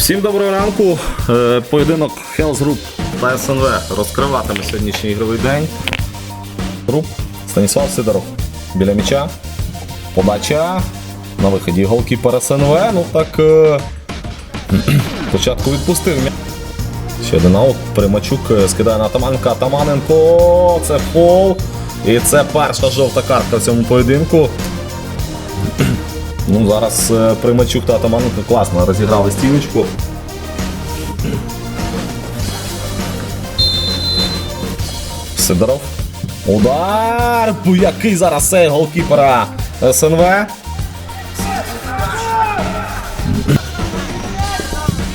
Всім доброго ранку. Е, Поєдинок Health Group та СНВ розкриватиме сьогоднішній ігровий день. Груп Станіслав Сидоров біля м'яча. Подача. На виході голкіпер СНВ. Ну так е, спочатку відпустив. Ще один аут. Примачук е, скидає на Атаманенка. Атаманенко. Це фол. І це перша жовта картка в цьому поєдинку. Ну, зараз е, Примачук та Атаманенко класно розіграли стіночку. Сидоров. Удар! Який зараз сейв голкіпера СНВ.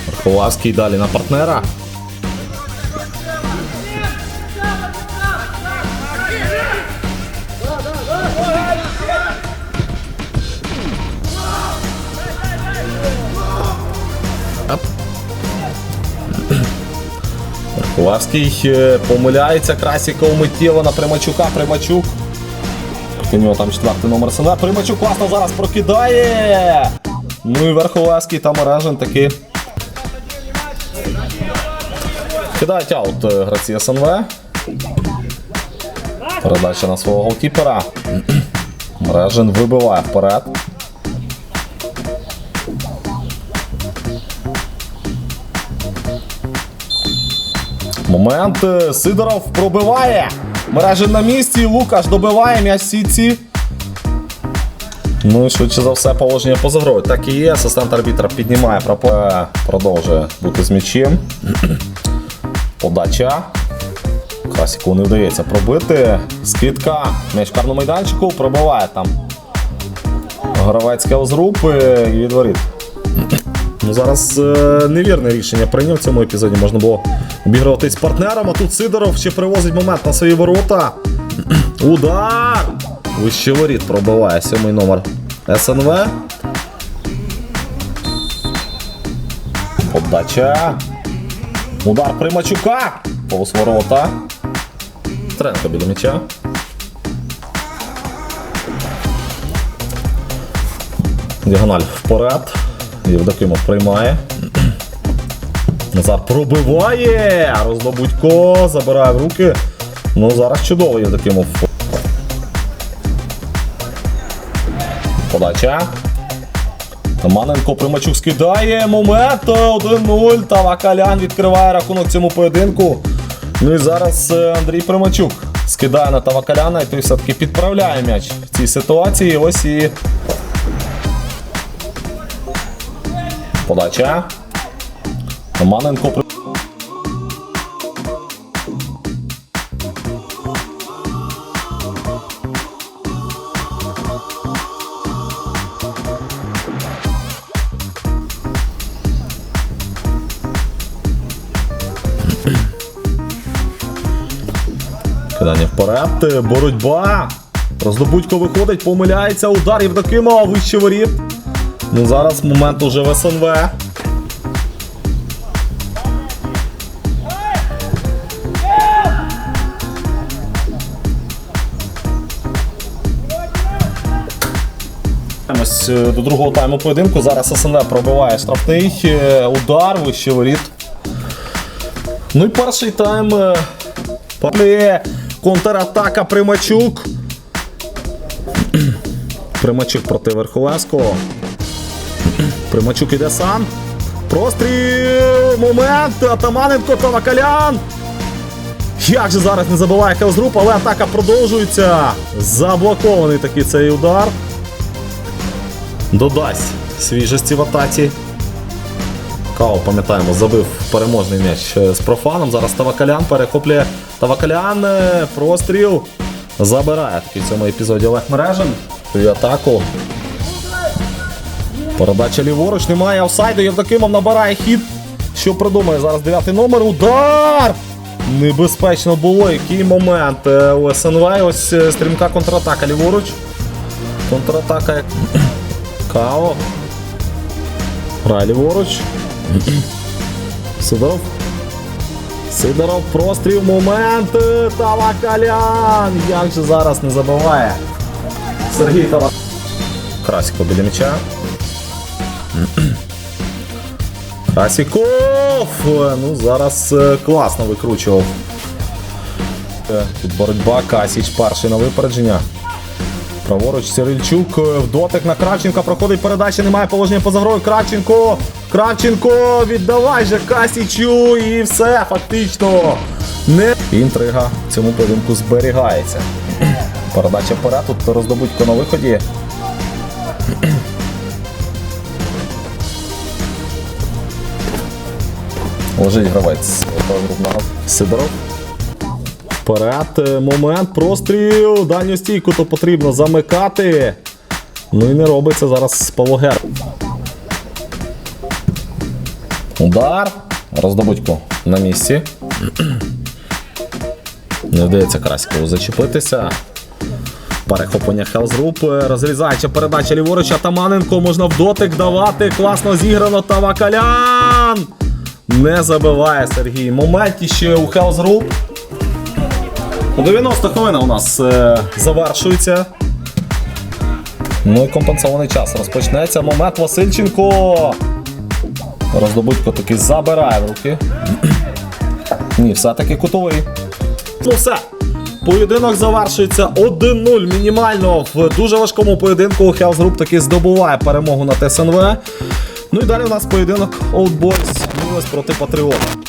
Верховавський далі на партнера. Верховавський е, помиляється. Красіков миттєво на Примачука. Примачук. У нього там четвертий номер СНВ. Примачук класно зараз прокидає. Ну і Верховавський та Мережин таки. Кидають аут е, гравці СНВ. Передача на свого голкіпера. Мережин вибиває вперед. Момент. е, Сидоров пробиває. Мережин на місці. Лукаш добиває м'яч в сітці. Ну і швидше за все положення поза грою. Так і є. Асистент арбітра піднімає прапор. Продовжує бути з м'ячем. Подача. Красіку не вдається пробити. Скидка. М'яч в майданчику. Пробиває там. Гравець Келзрупи і від воріт. Ну, зараз е, невірне рішення прийняв в цьому епізоді. Можна було обігруватись з партнером, а тут Сидоров ще привозить момент на свої ворота. Удар! Вище воріт пробиває сьомий номер СНВ. Подача. Удар Примачука. Повз ворота. Тренко біля м'яча. Діагональ вперед. Євдокимов приймає. Назар пробиває. Роздобудько забирає в руки. Ну зараз чудово Євдокимов. Подача. Таманенко Примачук скидає. Момент 1-0. Та Вакалян відкриває рахунок цьому поєдинку. Ну і зараз е, Андрій Примачук скидає на Тавакаляна, і той все-таки підправляє м'яч в цій ситуації. Ось і Подача. Романенко. Кидання вперед. Боротьба. Роздобудько виходить, помиляється. Удар Євдокимова, вище воріт. Ну зараз момент уже в СНВ. Е, до другого тайму поєдинку. Зараз СНВ пробиває штрафний е, удар, вище воріт. Ну і перший тайм. е, Контратака Примачук. Примачук проти Верховецького. Примачук іде сам. Простріл! Момент! Атаманенко та Вакалян! Як же зараз не забиває Хелзгруп, але атака продовжується. Заблокований такий цей удар. Додасть свіжості в атаці. Као, пам'ятаємо, забив переможний м'яч е, з профаном. Зараз Тавакалян перехоплює Тавакалян. е, Простріл. Забирає такий в цьому епізоді Олег Мережин. І атаку. Передача ліворуч, немає офсайду. Євдокимов набирає хід. Що придумає зараз дев'ятий номер. Удар! Небезпечно було. Який момент е, у СНВ. Ось е, стрімка контратака ліворуч. Контратака Као. Грає ліворуч. Сидоров. Сидоров, простріл, момент. е, Тавакалян. Як же зараз не забиває. Сергій Тавакалян. Красіко біля м'яча. Красіков! Е, Ну, зараз е, класно викручував. Е, Тут боротьба, Касіч перший на випередження. Праворуч Сирильчук в дотик на Кравченка проходить передача, немає положення поза грою. Кравченко! Кравченко! Віддавай же Касічу! І все, фактично. Не... Інтрига в цьому поєдинку зберігається. Передача вперед, тут роздобудько на виході. Лежить гравець. Сидоров. Вперед, е, момент, простріл, дальню стійку то потрібно замикати. Ну і не робиться зараз Павлогер. Удар. Роздобудько на місці. Не вдається Краськову зачепитися. Перехоплення Хелзруп, розрізаюча передача ліворуч, Атаманенко можна в дотик давати. Класно зіграно та Вакалян. Не забиває Сергій. Момент ще у Хелзруп. У 90 хвилина у нас е, завершується. Ну і компенсований час розпочнеться. Момент Васильченко. Роздобудько таки забирає в руки. Ні, все-таки кутовий. Ну все. Поєдинок завершується 1-0 мінімально в дуже важкому поєдинку. Хелс Груп таки здобуває перемогу над СНВ. Ну і далі у нас поєдинок Old Boys Ньюес проти Патріота.